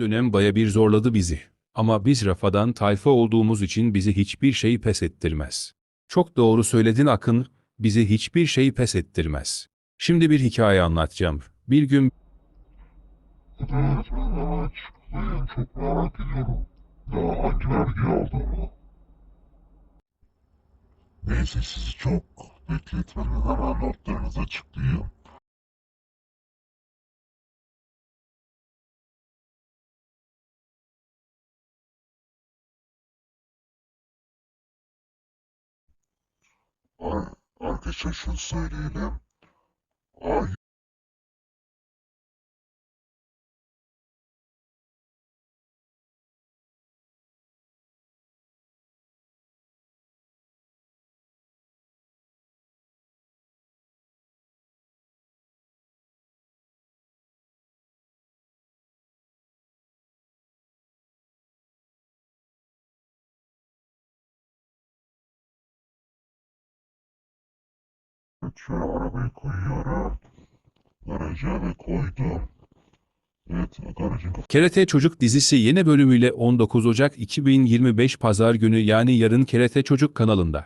Dönem baya bir zorladı bizi. Ama biz rafadan tayfa olduğumuz için bizi hiçbir şey pes ettirmez. Çok doğru söyledin Akın, bizi hiçbir şey pes ettirmez. Şimdi bir hikaye anlatacağım. Bir gün. Çok merak ediyorum. Daha hangi vergi aldığımı. Neyse sizi çok bekletmeden hemen notlarınızı açıklayayım. Ar- Arkadaşlar şunu söyleyelim. Ay Şöyle arabayı koyuyorum. Garaja ve koydum. Evet. KRT Çocuk dizisi yeni bölümüyle 19 Ocak 2025 Pazar günü yani yarın KRT Çocuk kanalında.